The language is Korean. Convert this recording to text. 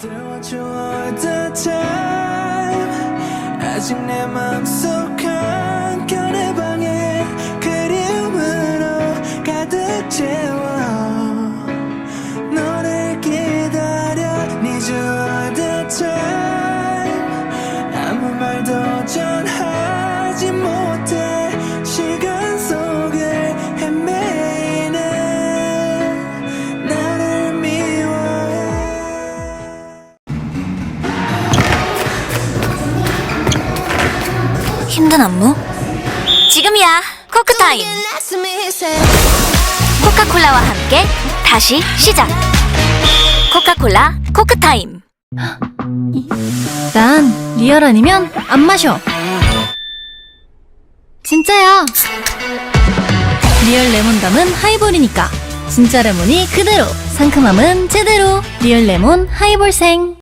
time. 아무 말도 전하지 못해 힘든 안무? 지금이야 코크 타임 코카콜라와 함께 다시 시작 코카콜라 코크 타임 난 리얼 아니면 안 마셔. 진짜야. 리얼 레몬 담은 하이볼이니까. 진짜 레몬이 그대로. 상큼함은 제대로. 리얼 레몬 하이볼생.